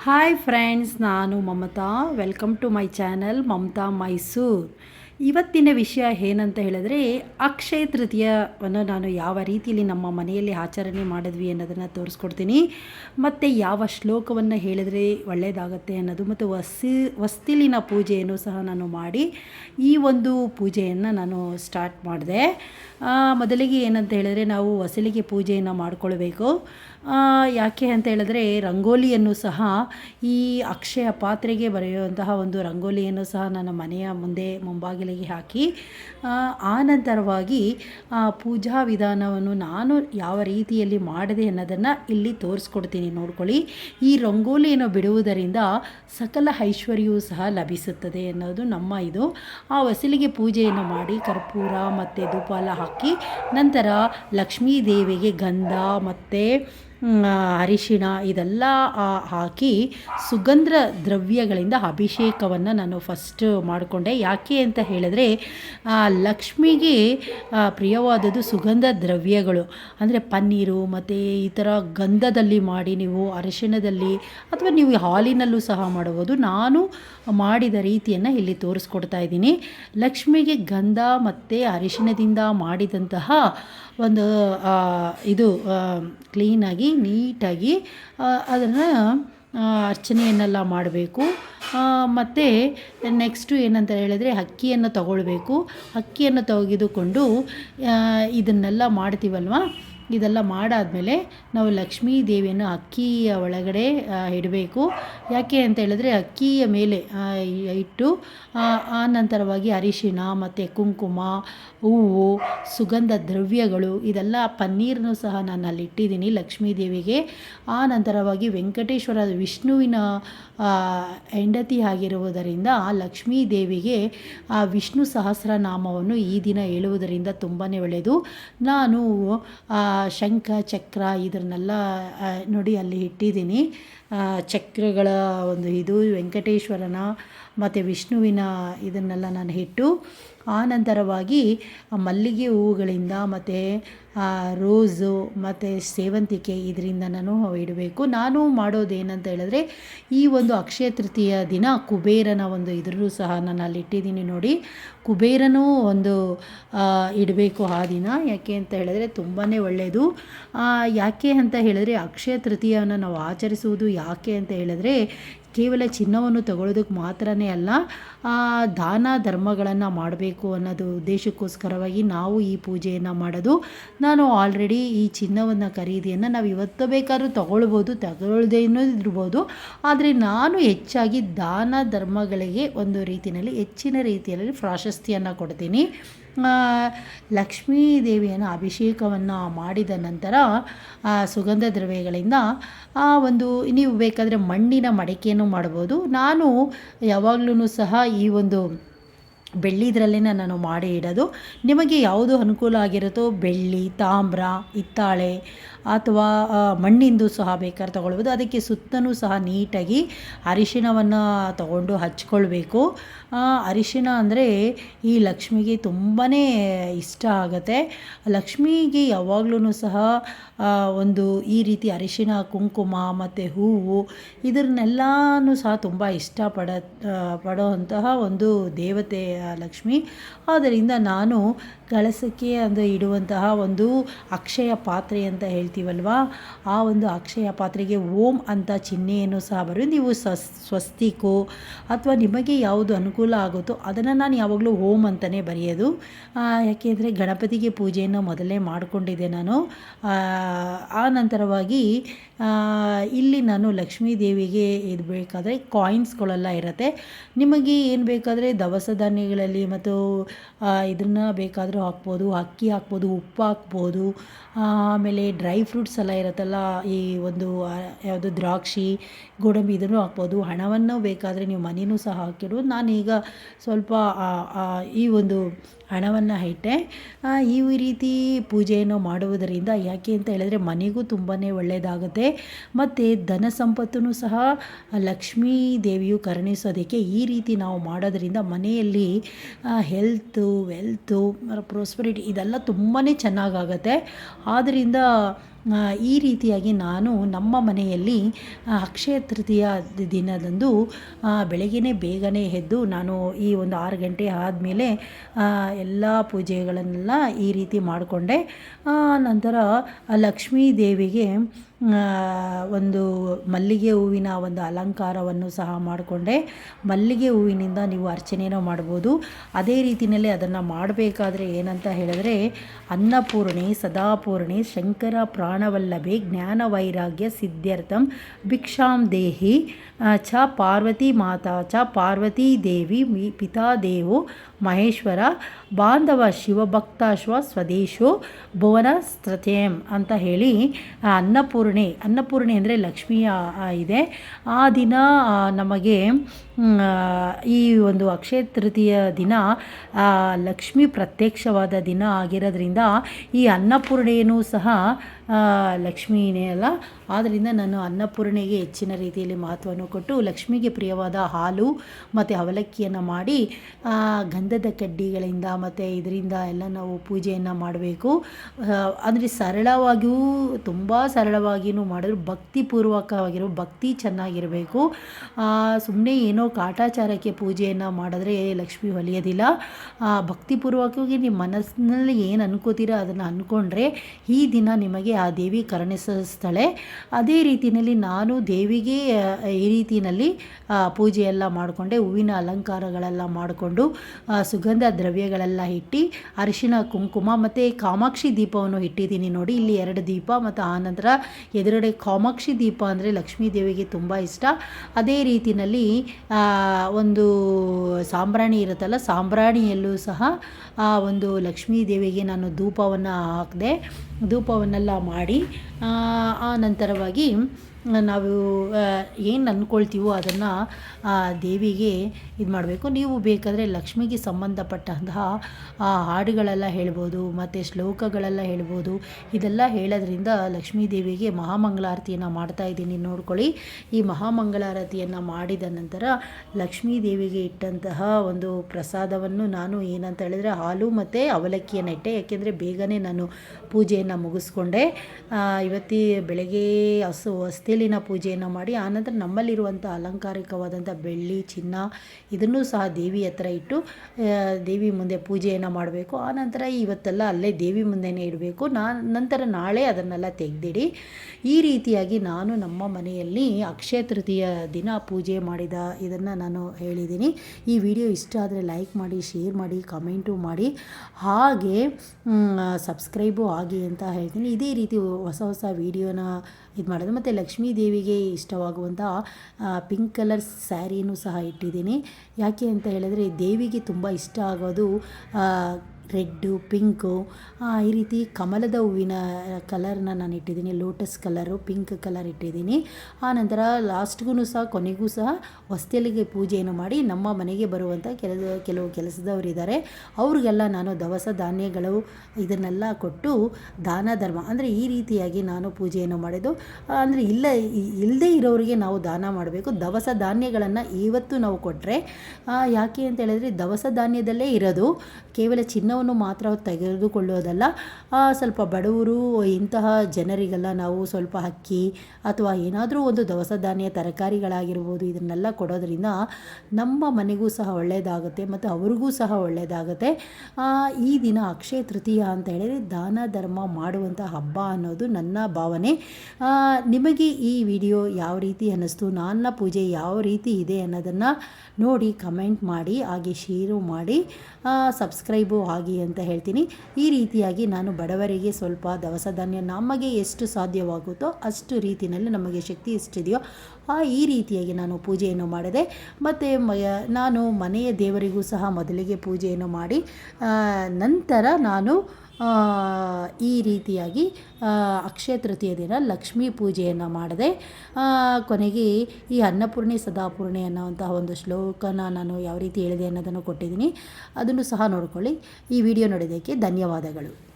Hi friends ನಾನು Mamata welcome to my channel Mamata Mysore ಇವತ್ತಿನ ವಿಷಯ ಏನಂತ ಹೇಳಿದ್ರೆ ಅಕ್ಷಯ ತೃತೀಯವನ್ನು ನಾನು ಯಾವ ರೀತಿಯಲ್ಲಿ ನಮ್ಮ ಮನೆಯಲ್ಲಿ ಆಚರಣೆ ಮಾಡಿದ್ವಿ ಅನ್ನೋದನ್ನು ತೋರಿಸ್ಕೊಡ್ತೀನಿ. ಮತ್ತು ಯಾವ ಶ್ಲೋಕವನ್ನು ಹೇಳಿದರೆ ಒಳ್ಳೆಯದಾಗತ್ತೆ ಅನ್ನೋದು ಮತ್ತು ವಸಿ ವಸ್ತಿಲಿನ ಪೂಜೆಯನ್ನು ಸಹ ನಾನು ಮಾಡಿ ಈ ಒಂದು ಪೂಜೆಯನ್ನು ನಾನು ಸ್ಟಾರ್ಟ್ ಮಾಡಿದೆ. ಮೊದಲಿಗೆ ಏನಂತ ಹೇಳಿದ್ರೆ ನಾವು ವಸಿಲಿಗೆ ಪೂಜೆಯನ್ನು ಮಾಡಿಕೊಳ್ಬೇಕು. ಯಾಕೆ ಅಂತ ಹೇಳಿದ್ರೆ ರಂಗೋಲಿಯನ್ನು ಸಹ ಈ ಅಕ್ಷಯ ಪಾತ್ರೆಗೆ ಬರೆಯುವಂತಹ ಒಂದು ರಂಗೋಲಿಯನ್ನು ಸಹ ನನ್ನ ಮನೆಯ ಮುಂದೆ ಹಾಕಿ ಆನಂತರವಾಗಿ ಪೂಜಾ ವಿಧಾನವನ್ನು ನಾನು ಯಾವ ರೀತಿಯಲ್ಲಿ ಮಾಡಿದೆ ಅನ್ನೋದನ್ನು ಇಲ್ಲಿ ತೋರಿಸ್ಕೊಡ್ತೀನಿ. ನೋಡ್ಕೊಳ್ಳಿ. ಈ ರಂಗೋಲಿಯನ್ನು ಬಿಡುವುದರಿಂದ ಸಕಲ ಐಶ್ವರ್ಯವೂ ಸಹ ಲಭಿಸುತ್ತದೆ ಅನ್ನೋದು ನಮ್ಮ ಇದು. ಆ ವಸಲಿಗೆ ಪೂಜೆಯನ್ನು ಮಾಡಿ ಕರ್ಪೂರ ಮತ್ತು ದೂಪಾಲ ಹಾಕಿ, ನಂತರ ಲಕ್ಷ್ಮೀ ದೇವಿಗೆ ಗಂಧ ಮತ್ತು ಅರಿಶಿಣ ಇದೆಲ್ಲ ಹಾಕಿ ಸುಗಂಧ ದ್ರವ್ಯಗಳಿಂದ ಅಭಿಷೇಕವನ್ನು ನಾನು ಫಸ್ಟ್ ಮಾಡಿಕೊಂಡೆ. ಯಾಕೆ ಅಂತ ಹೇಳಿದ್ರೆ ಲಕ್ಷ್ಮಿಗೆ ಪ್ರಿಯವಾದದ್ದು ಸುಗಂಧ ದ್ರವ್ಯಗಳು. ಅಂದರೆ ಪನ್ನೀರು ಮತ್ತು ಈ ಥರ ಗಂಧದಲ್ಲಿ ಮಾಡಿ ನೀವು ಅರಿಶಿಣದಲ್ಲಿ ಅಥವಾ ನೀವು ಹಾಲಿನಲ್ಲೂ ಸಹ ಮಾಡಬಹುದು. ನಾನು ಮಾಡಿದ ರೀತಿಯನ್ನು ಇಲ್ಲಿ ತೋರಿಸ್ಕೊಡ್ತಾ ಇದ್ದೀನಿ. ಲಕ್ಷ್ಮಿಗೆ ಗಂಧ ಮತ್ತು ಅರಿಶಿಣದಿಂದ ಮಾಡಿದಂತಹ ಒಂದು ಇದು ಕ್ಲೀನಾಗಿ ನೀಟಾಗಿ ಅದನ್ನು ಅರ್ಚನೆಯನ್ನೆಲ್ಲ ಮಾಡಬೇಕು. ಮತ್ತು ನೆಕ್ಸ್ಟು ಏನಂತ ಹೇಳಿದರೆ ಅಕ್ಕಿಯನ್ನು ತಗೊಳ್ಬೇಕು. ಅಕ್ಕಿಯನ್ನು ತೆಗೆದುಕೊಂಡು ಇದನ್ನೆಲ್ಲ ಮಾಡ್ತೀವಲ್ವ? ಇದೆಲ್ಲ ಮಾಡಾದಮೇಲೆ ನಾವು ಲಕ್ಷ್ಮೀ ದೇವಿಯನ್ನು ಅಕ್ಕಿಯ ಒಳಗಡೆ ಇಡಬೇಕು. ಯಾಕೆ ಅಂತ ಹೇಳಿದ್ರೆ ಅಕ್ಕಿಯ ಮೇಲೆ ಆ, ಇಟ್ಟು ಆ, ಆ ನಂತರವಾಗಿ ಅರಿಶಿಣ ಮತ್ತು ಕುಂಕುಮ ಹೂವು ಸುಗಂಧ ದ್ರವ್ಯಗಳು ಇದೆಲ್ಲ ಪನ್ನೀರನ್ನು ಸಹ ನಾನು ಅಲ್ಲಿ ಇಟ್ಟಿದ್ದೀನಿ ಲಕ್ಷ್ಮೀ ದೇವಿಗೆ. ಆ ನಂತರವಾಗಿ ವೆಂಕಟೇಶ್ವರ ವಿಷ್ಣುವಿನ ಆ, ಹೆಂಡತಿ ಆಗಿರುವುದರಿಂದ ಲಕ್ಷ್ಮೀ ದೇವಿಗೆ ಆ ವಿಷ್ಣು ಸಹಸ್ರನಾಮವನ್ನು ಈ ದಿನ ಹೇಳುವುದರಿಂದ ತುಂಬಾ ಒಳ್ಳೆಯದು. ನಾನು ಆ, ಶಂಖ, ಚಕ್ರ ಇದನ್ನೆಲ್ಲ ನೋಡಿ ಅಲ್ಲಿ ಇಟ್ಟಿದ್ದೀನಿ. ಚಕ್ರಗಳ ಒಂದು ಇದು, ವೆಂಕಟೇಶ್ವರನ ಮತ್ತು ವಿಷ್ಣುವಿನ ಇದನ್ನೆಲ್ಲ ನಾನು ಇಟ್ಟು ಆನಂತರವಾಗಿ ಮಲ್ಲಿಗೆ ಹೂವುಗಳಿಂದ ಮತ್ತು ರೋಸು ಮತ್ತು ಸೇವಂತಿಕೆ ಇದರಿಂದ ನಾನು ಇಡಬೇಕು. ನಾನು ಮಾಡೋದು ಏನಂತ ಹೇಳಿದ್ರೆ ಈ ಒಂದು ಅಕ್ಷಯ ತೃತೀಯ ದಿನ ಕುಬೇರನ ಒಂದು ಇದ್ರೂ ಸಹ ನಾನು ಅಲ್ಲಿ ಇಟ್ಟಿದ್ದೀನಿ ನೋಡಿ. ಕುಬೇರನೂ ಒಂದು ಇಡಬೇಕು ಆ ದಿನ. ಯಾಕೆ ಅಂತ ಹೇಳಿದ್ರೆ ತುಂಬಾ ಒಳ್ಳೆಯದು ಯಾಕೆ ಅಂತ ಹೇಳಿದ್ರೆ ಅಕ್ಷಯ ತೃತೀಯವನ್ನು ನಾವು ಆಚರಿಸುವುದು ಯಾಕೆ ಅಂತ ಹೇಳಿದ್ರೆ ಕೇವಲ ಚಿನ್ನವನ್ನು ತಗೊಳ್ಳೋದಕ್ಕೆ ಮಾತ್ರನೇ ಅಲ್ಲ ದಾನ ಧರ್ಮಗಳನ್ನು ಮಾಡಬೇಕು ಅನ್ನೋದು ಉದ್ದೇಶಕ್ಕೋಸ್ಕರವಾಗಿ ನಾವು ಈ ಪೂಜೆಯನ್ನು ಮಾಡೋದು. ನಾನು ಆಲ್ರೆಡಿ ಈ ಚಿನ್ನವನ್ನು ಖರೀದಿಯನ್ನು ನಾವು ಇವತ್ತು ಬೇಕಾದ್ರೂ ತಗೊಳ್ಬೋದು ತಗೊಳ್ಳದೇನೂ ಇರ್ಬೋದು. ಆದರೆ ನಾನು ಹೆಚ್ಚಾಗಿ ದಾನ ಧರ್ಮಗಳಿಗೆ ಒಂದು ರೀತಿಯಲ್ಲಿ, ಹೆಚ್ಚಿನ ರೀತಿಯಲ್ಲಿ ಪ್ರಾಶಸ್ತಿಯನ್ನು ಕೊಡ್ತೀನಿ. ಲಕ್ಷ್ಮೀ ದೇವಿಯನ್ನು ಅಭಿಷೇಕವನ್ನು ಮಾಡಿದ ನಂತರ ಆ, ಸುಗಂಧ ದ್ರವ್ಯಗಳಿಂದ ಆ ಒಂದು ನೀವು ಬೇಕಾದರೆ ಮಣ್ಣಿನ ಮಡಿಕೆಯನ್ನು ಮಾಡ್ಬೋದು ನಾನು ಯಾವಾಗಲೂ ಸಹ ಈ ಒಂದು ಬೆಳ್ಳಿದ್ರಲ್ಲೇ ನಾನು ಮಾಡಿ ಇಡೋದು. ನಿಮಗೆ ಯಾವುದು ಅನುಕೂಲ ಆಗಿರುತ್ತೋ ಬೆಳ್ಳಿ ತಾಮ್ರ ಹಿತ್ತಾಳೆ ಅಥವಾ ಮಣ್ಣಿಂದು ಸಹ ಬೇಕಾದ್ರೆ ತಗೊಳ್ಬೋದು. ಅದಕ್ಕೆ ಸುತ್ತಲೂ ಸಹ ನೀಟಾಗಿ ಅರಿಶಿಣವನ್ನು ತಗೊಂಡು ಹಚ್ಕೊಳ್ಬೇಕು. ಅರಿಶಿನ ಅಂದರೆ ಈ ಲಕ್ಷ್ಮಿಗೆ ತುಂಬಾ ಇಷ್ಟ ಆಗುತ್ತೆ. ಲಕ್ಷ್ಮಿಗೆ ಯಾವಾಗಲೂ ಸಹ ಒಂದು ಈ ರೀತಿ ಅರಿಶಿಣ, ಕುಂಕುಮ ಮತ್ತು ಹೂವು ಇದನ್ನೆಲ್ಲನೂ ಸಹ ತುಂಬ ಇಷ್ಟಪಡ ಪಡ ಒಂದು ದೇವತೆ ಲಕ್ಷ್ಮಿ. ಆದ್ದರಿಂದ ನಾನು ಕಳಸಕ್ಕೆ ಅಂದರೆ ಇಡುವಂತಹ ಒಂದು ಅಕ್ಷಯ ಪಾತ್ರೆ ಅಂತ ಹೇಳ್ತೀವಲ್ವಾ? ಆ ಒಂದು ಅಕ್ಷಯ ಪಾತ್ರೆಗೆ ಓಂ ಅಂತ ಚಿಹ್ನೆಯನ್ನು ಸಹ ಬರೆದು ನೀವು ಸ್ವಸ್, ಸ್ವಸ್ತಿಕು ಅಥವಾ ನಿಮಗೆ ಯಾವುದು ಅನುಕೂಲ ಆಗುತ್ತೋ ಅದನ್ನು ನಾನು ಯಾವಾಗಲೂ ಓಂ ಅಂತಲೇ ಬರೆಯೋದು. ಯಾಕೆಂದರೆ ಗಣಪತಿಗೆ ಪೂಜೆಯನ್ನು ಮೊದಲೇ ಮಾಡಿಕೊಂಡಿದ್ದೆ ನಾನು. ಆ ನಂತರವಾಗಿ ಇಲ್ಲಿ ನಾನು ಲಕ್ಷ್ಮೀ ದೇವಿಗೆ ಇದು ಬೇಕಾದರೆ ಕಾಯಿನ್ಸ್ಗಳೆಲ್ಲ ಇರುತ್ತೆ. ನಿಮಗೆ ಏನು ಬೇಕಾದರೆ ದವಸ ಧಾನ್ಯಗಳಲ್ಲಿ ಮತ್ತು ಇದನ್ನು ಬೇಕಾದರೂ ಹಾಕ್ಬೋದು ಅಕ್ಕಿ ಹಾಕ್ಬೋದು ಉಪ್ಪು ಹಾಕ್ಬೋದು ಆಮೇಲೆ ಡ್ರೈ ಫ್ರೂಟ್ಸ್ ಎಲ್ಲ ಇರುತ್ತಲ್ಲ ಈ ಒಂದು ಯಾವುದು ದ್ರಾಕ್ಷಿ ಗೋಡಂಬಿ ಇದನ್ನು ಹಾಕ್ಬೋದು. ಹಣವನ್ನು ಬೇಕಾದರೆ ನೀವು ಮನಿನೂ ಸಹ ಹಾಕಿಡ್ಬೋದು ನಾನೀಗ ಸ್ವಲ್ಪ ಈ ಒಂದು ಹಣವನ್ನು ಇಟ್ಟೆ. ಈ ರೀತಿ ಪೂಜೆಯನ್ನು ಮಾಡುವುದರಿಂದ ಯಾಕೆ ಅಂತ ಹೇಳಿದ್ರೆ ಮನೆಗೂ ತುಂಬಾ ಒಳ್ಳೆಯದಾಗುತ್ತೆ ಮತ್ತು ಧನ ಸಂಪತ್ತೂ ಸಹ ಲಕ್ಷ್ಮೀ ದೇವಿಯು ಕರುಣಿಸೋದಕ್ಕೆ ಈ ರೀತಿ ನಾವು ಮಾಡೋದರಿಂದ ಮನೆಯಲ್ಲಿ ಹೆಲ್ತು ವೆಲ್ತು ಪ್ರಾಸ್ಪರಿಟಿ ಇದೆಲ್ಲ ತುಂಬಾ ಚೆನ್ನಾಗಾಗತ್ತೆ. ಆದ್ದರಿಂದ ಈ ರೀತಿಯಾಗಿ ನಾನು ನಮ್ಮ ಮನೆಯಲ್ಲಿ ಅಕ್ಷಯ ತೃತೀಯ ದಿನದಂದು ಬೆಳಗ್ಗೆ ಬೇಗನೆ ಎದ್ದು ನಾನು ಈ ಒಂದು ಆರು ಗಂಟೆ ಆದಮೇಲೆ ಎಲ್ಲ ಪೂಜೆಗಳನ್ನೆಲ್ಲ ಈ ರೀತಿ ಮಾಡಿಕೊಂಡೆ. ನಂತರ ಲಕ್ಷ್ಮೀ ದೇವಿಗೆ ಒಂದು ಮಲ್ಲಿಗೆ ಹೂವಿನ ಒಂದು ಅಲಂಕಾರವನ್ನು ಸಹ ಮಾಡಿಕೊಂಡೆ. ಮಲ್ಲಿಗೆ ಹೂವಿನಿಂದ ನೀವು ಅರ್ಚನೆಯನ್ನು ಮಾಡ್ಬೋದು. ಅದೇ ರೀತಿಯಲ್ಲಿ ಅದನ್ನು ಮಾಡಬೇಕಾದ್ರೆ ಏನಂತ ಹೇಳಿದ್ರೆ, ಅನ್ನಪೂರ್ಣಿ, ಸದಾಪೂರ್ಣಿ, ಶಂಕರ ಪ್ರಾಣವಲ್ಲಭೆ ಜ್ಞಾನ ವೈರಾಗ್ಯ ಸಿದ್ಧಾರ್ಥಂ, ಭಿಕ್ಷಾಂ ದೇಹಿ ಚ ಪಾರ್ವತಿ ಮಾತಾ, ಚ ಪಾರ್ವತೀ ದೇವಿ ಮಿ ಪಿತಾ ದೇವೋ ಮಹೇಶ್ವರ, ಬಾಂಧವ ಶಿವಭಕ್ತಾಶ್ವ ಸ್ವದೇಶೋ ಭುವನ ಸ್ತ್ರತೇಂ ಅಂತ ಹೇಳಿ ಅನ್ನಪೂರ್ಣೆ ಅನ್ನಪೂರ್ಣೆ ಅಂದರೆ ಲಕ್ಷ್ಮಿಯ ಇದೆ. ಆ ದಿನ ನಮಗೆ ಈ ಒಂದು ಅಕ್ಷಯ ತೃತೀಯ ದಿನ ಲಕ್ಷ್ಮಿ ಪ್ರತ್ಯಕ್ಷವಾದ ದಿನ ಆಗಿರೋದ್ರಿಂದ ಈ ಅನ್ನಪೂರ್ಣೆಯೂ ಸಹ ಲಕ್ಷ್ಮೀನೇ ಅಲ್ಲ ಆದ್ದರಿಂದ ನಾನು ಅನ್ನಪೂರ್ಣೆಗೆ ಹೆಚ್ಚಿನ ರೀತಿಯಲ್ಲಿ ಮಹತ್ವವನ್ನು ಕೊಟ್ಟು ಲಕ್ಷ್ಮಿಗೆ ಪ್ರಿಯವಾದ ಹಾಲು ಮತ್ತು ಅವಲಕ್ಕಿಯನ್ನು ಮಾಡಿ ಗಂಧದ ಕಡ್ಡಿಗಳಿಂದ ಮತ್ತು ಇದರಿಂದ ಎಲ್ಲ ನಾವು ಪೂಜೆಯನ್ನು ಮಾಡಬೇಕು. ಅಂದರೆ ಸರಳವಾಗಿಯೂ, ತುಂಬ ಸರಳವಾಗಿಯೂ ಮಾಡಿದ್ರು, ಭಕ್ತಿಪೂರ್ವಕವಾಗಿರೋ, ಭಕ್ತಿ ಚೆನ್ನಾಗಿರಬೇಕು. ಸುಮ್ಮನೆ ಏನೋ ಕಾಟಾಚಾರಕ್ಕೆ ಪೂಜೆಯನ್ನು ಮಾಡಿದ್ರೆ ಲಕ್ಷ್ಮಿ ಒಲಿಯೋದಿಲ್ಲ ಭಕ್ತಿಪೂರ್ವಕವಾಗಿ ನಿಮ್ಮ ಮನಸ್ಸಿನಲ್ಲಿ ಏನು ಅನ್ಕೋತೀರೋ ಅದನ್ನು ಅಂದ್ಕೊಂಡ್ರೆ ಈ ದಿನ ನಿಮಗೆ ಆ ದೇವಿ ಕರುಣಿಸ್ತಾಳೆ ಅದೇ ರೀತಿಯಲ್ಲಿ ನಾನು ದೇವಿಗೆ ಈ ರೀತಿಯಲ್ಲಿ ಪೂಜೆಯೆಲ್ಲ ಮಾಡಿಕೊಂಡೆ. ಹೂವಿನ ಅಲಂಕಾರಗಳೆಲ್ಲ ಮಾಡಿಕೊಂಡು ಸುಗಂಧ ದ್ರವ್ಯಗಳೆಲ್ಲ ಇಟ್ಟು, ಅರಿಶಿನ, ಕುಂಕುಮ ಮತ್ತು ಕಾಮಾಕ್ಷಿ ದೀಪವನ್ನು ಇಟ್ಟಿದ್ದೀನಿ ನೋಡಿ. ಇಲ್ಲಿ ಎರಡು ದೀಪ ಮತ್ತು ಆನಂತರ ಎದುರುಗಡೆ ಕಾಮಾಕ್ಷಿ ದೀಪ ಅಂದರೆ ಲಕ್ಷ್ಮೀ ದೇವಿಗೆ ತುಂಬ ಇಷ್ಟ. ಅದೇ ರೀತಿಯಲ್ಲಿ ಒಂದು ಸಾಂಬ್ರಾಣಿ ಇರುತ್ತಲ್ಲ, ಸಾಂಬ್ರಾಣಿಯಲ್ಲೂ ಸಹ ಆ ಒಂದು ಲಕ್ಷ್ಮೀ ದೇವಿಗೆ ನಾನು ಧೂಪವನ್ನು ಹಾಕಿದೆ ಧೂಪವನ್ನೆಲ್ಲ ಮಾಡಿ ಆ, ನಂತರವಾಗಿ ನಾವು ಏನು ಅಂದ್ಕೊಳ್ತೀವೋ ಅದನ್ನು ದೇವಿಗೆ ಇದು ಮಾಡಬೇಕು. ನೀವು ಬೇಕಾದರೆ ಲಕ್ಷ್ಮಿಗೆ ಸಂಬಂಧಪಟ್ಟಂತಹ ಹಾಡುಗಳೆಲ್ಲ ಹೇಳ್ಬೋದು, ಮತ್ತು ಶ್ಲೋಕಗಳೆಲ್ಲ ಹೇಳ್ಬೋದು. ಇದೆಲ್ಲ ಹೇಳೋದ್ರಿಂದ ಲಕ್ಷ್ಮೀ ದೇವಿಗೆ ಮಹಾಮಂಗಳಾರತಿಯನ್ನು ಮಾಡ್ತಾ ಇದ್ದೀನಿ. ನೋಡ್ಕೊಳ್ಳಿ. ಈ ಮಹಾಮಂಗಳಾರತಿಯನ್ನು ಮಾಡಿದ ನಂತರ ಲಕ್ಷ್ಮೀ ದೇವಿಗೆ ಇಟ್ಟಂತಹ ಒಂದು ಪ್ರಸಾದವನ್ನು ನಾನು ಏನಂತ ಹೇಳಿದರೆ ಹಾಲು ಮತ್ತು ಅವಲಕ್ಕಿಯನ್ನು ಇಟ್ಟೆ ಯಾಕೆಂದರೆ ಬೇಗನೆ ನಾನು ಪೂಜೆಯನ್ನು ಮುಗಿಸ್ಕೊಂಡೆ. ಇವತ್ತಿ ಬೆಳಗ್ಗೆ ಹಸು ಹೊಸ್ತಿಲಿನ ಪೂಜೆಯನ್ನು ಮಾಡಿ, ಆನಂತರ ನಮ್ಮಲ್ಲಿರುವಂಥ ಅಲಂಕಾರಿಕವಾದಂಥ ಬೆಳ್ಳಿ, ಚಿನ್ನ ಇದನ್ನು ಸಹ ದೇವಿ ಹತ್ರ ಇಟ್ಟು ದೇವಿ ಮುಂದೆ ಪೂಜೆಯನ್ನು ಮಾಡಬೇಕು. ಆನಂತರ ಇವತ್ತೆಲ್ಲ ಅಲ್ಲೇ ದೇವಿ ಮುಂದೆನೇ ಇಡಬೇಕು. ನಾ, ನಂತರ ನಾಳೆ ಅದನ್ನೆಲ್ಲ ತೆಗೆದಿಡಿ. ಈ ರೀತಿಯಾಗಿ ನಾನು ನಮ್ಮ ಮನೆಯಲ್ಲಿ ಅಕ್ಷಯ ತೃತೀಯ ದಿನ ಪೂಜೆ ಮಾಡಿದ ಇದನ್ನು ನಾನು ಹೇಳಿದ್ದೀನಿ. ಈ ವಿಡಿಯೋ ಇಷ್ಟ ಆದರೆ ಲೈಕ್ ಮಾಡಿ, ಶೇರ್ ಮಾಡಿ, ಕಮೆಂಟು ಮಾಡಿ. ಹಾಗೆ ಸಬ್ಸ್ಕ್ರೈಬು ಆಗಿ ಅಂತ ಹೇಳ್ತೀನಿ. ಇದೇ ರೀತಿ ಹೊಸ ಹೊಸ ವೀಡಿಯೋನ ಇದು ಮಾಡೋದು ಮತ್ತು ಲಕ್ಷ್ಮೀ ದೇವಿಗೆ ಇಷ್ಟವಾಗುವಂಥ ಪಿಂಕ್ ಕಲರ್ ಸ್ಯಾರಿನೂ ಸಹ ಇಟ್ಟಿದ್ದೀನಿ. ಯಾಕೆ ಅಂತ ಹೇಳಿದ್ರೆ ದೇವಿಗೆ ತುಂಬ ಇಷ್ಟ ಆಗೋದು ರೆಡ್ಡು, ಪಿಂಕು ಈ ರೀತಿ ಕಮಲದ ಹೂವಿನ ಕಲರ್ನ ನಾನು ಇಟ್ಟಿದ್ದೀನಿ. ಲೋಟಸ್ ಕಲರು, ಪಿಂಕ್ ಕಲರ್ ಇಟ್ಟಿದ್ದೀನಿ. ಆ ನಂತರ ಲಾಸ್ಟ್ಗೂ ಸಹ, ಕೊನೆಗೂ ಸಹ ಹೊಸ್ತಿಲಿಗೆ ಪೂಜೆಯನ್ನು ಮಾಡಿ ನಮ್ಮ ಮನೆಗೆ ಬರುವಂಥ ಕೆಲ ಕೆಲವು ಕೆಲಸದವರು ಇದ್ದಾರೆ. ಅವ್ರಿಗೆಲ್ಲ ನಾನು ದವಸ ಧಾನ್ಯಗಳು ಇದನ್ನೆಲ್ಲ ಕೊಟ್ಟು ದಾನ, ಧರ್ಮ ಅಂದರೆ ಈ ರೀತಿಯಾಗಿ ನಾನು ಪೂಜೆಯನ್ನು ಮಾಡಿದ್ದು. ಅಂದರೆ ಇಲ್ಲ ಇಲ್ಲದೇ ಇರೋರಿಗೆ ನಾವು ದಾನ ಮಾಡಬೇಕು. ದವಸ ಧಾನ್ಯಗಳನ್ನು ಇವತ್ತು ನಾವು ಕೊಟ್ಟರೆ ಯಾಕೆ ಅಂತ ಹೇಳಿದ್ರೆ ದವಸ ಧಾನ್ಯದಲ್ಲೇ ಇರೋದು. ಕೇವಲ ಚಿನ್ನವನ್ನು ಮಾತ್ರ ತೆಗೆದುಕೊಳ್ಳೋದಲ್ಲ. ಸ್ವಲ್ಪ ಬಡವರು, ಇಂತಹ ಜನರಿಗೆಲ್ಲ ನಾವು ಸ್ವಲ್ಪ ಅಕ್ಕಿ ಅಥವಾ ಏನಾದರೂ ಒಂದು ದವಸ ಧಾನ್ಯ, ತರಕಾರಿಗಳಾಗಿರ್ಬೋದು, ಇದನ್ನೆಲ್ಲ ಕೊಡೋದ್ರಿಂದ ನಮ್ಮ ಮನೆಗೂ ಸಹ ಒಳ್ಳೆಯದಾಗುತ್ತೆ ಮತ್ತು ಅವ್ರಿಗೂ ಸಹ ಒಳ್ಳೆಯದಾಗುತ್ತೆ ಈ ದಿನ ಅಕ್ಷಯ ತೃತೀಯ ಅಂತ ಹೇಳಿದರೆ ದಾನ, ಧರ್ಮ ಮಾಡುವಂಥ ಹಬ್ಬ ಅನ್ನೋದು ನನ್ನ ಭಾವನೆ. ನಿಮಗೆ ಈ ವಿಡಿಯೋ ಯಾವ ರೀತಿ ಅನ್ನಿಸ್ತು, ನನ್ನ ಪೂಜೆ ಯಾವ ರೀತಿ ಇದೆ ಅನ್ನೋದನ್ನು ನೋಡಿ ಕಮೆಂಟ್ ಮಾಡಿ, ಹಾಗೆ ಶೇರು ಮಾಡಿ ಸಬ್ಸ್ಕ್ರೈಬು ಆಗಿ ಅಂತ ಹೇಳ್ತೀನಿ. ಈ ರೀತಿಯಾಗಿ ನಾನು ಬಡವರಿಗೆ ಸ್ವಲ್ಪ ದವಸ ಧಾನ್ಯ ನಮಗೆ ಎಷ್ಟು ಸಾಧ್ಯವಾಗುತ್ತೋ ಅಷ್ಟು ರೀತಿಯಲ್ಲಿ ನಮಗೆ ಶಕ್ತಿ ಎಷ್ಟಿದೆಯೋ ಆ ಈ ರೀತಿಯಾಗಿ ನಾನು ಪೂಜೆಯನ್ನು ಮಾಡಿದೆ. ಮತ್ತು ನಾನು ಮನೆಯ ದೇವರಿಗೂ ಸಹ ಮೊದಲಿಗೆ ಪೂಜೆಯನ್ನು ಮಾಡಿ ನಂತರ ನಾನು ಈ ರೀತಿಯಾಗಿ ಅಕ್ಷಯ ತೃತೀಯ ದಿನ ಲಕ್ಷ್ಮೀ ಪೂಜೆಯನ್ನು ಮಾಡಿದೆ. ಕೊನೆಗೆ ಈ ಅನ್ನಪೂರ್ಣಿ, ಸದಾಪೂರ್ಣಿ ಅನ್ನೋವಂತಹ ಒಂದು ಶ್ಲೋಕನ ನಾನು ಯಾವ ರೀತಿ ಹೇಳಿದೆ ಅನ್ನೋದನ್ನು ಕೊಟ್ಟಿದ್ದೀನಿ. ಅದನ್ನು ಸಹ ನೋಡ್ಕೊಳ್ಳಿ. ಈ ವಿಡಿಯೋ ನೋಡಿದ್ದಕ್ಕೆ ಧನ್ಯವಾದಗಳು.